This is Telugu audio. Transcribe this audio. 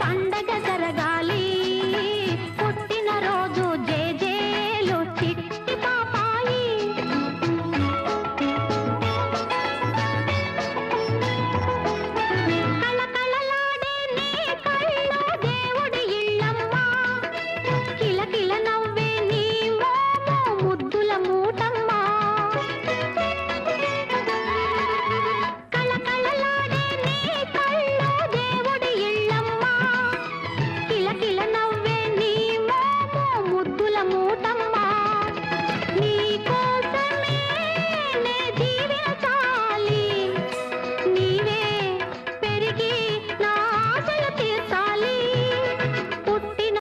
పండగ జరగా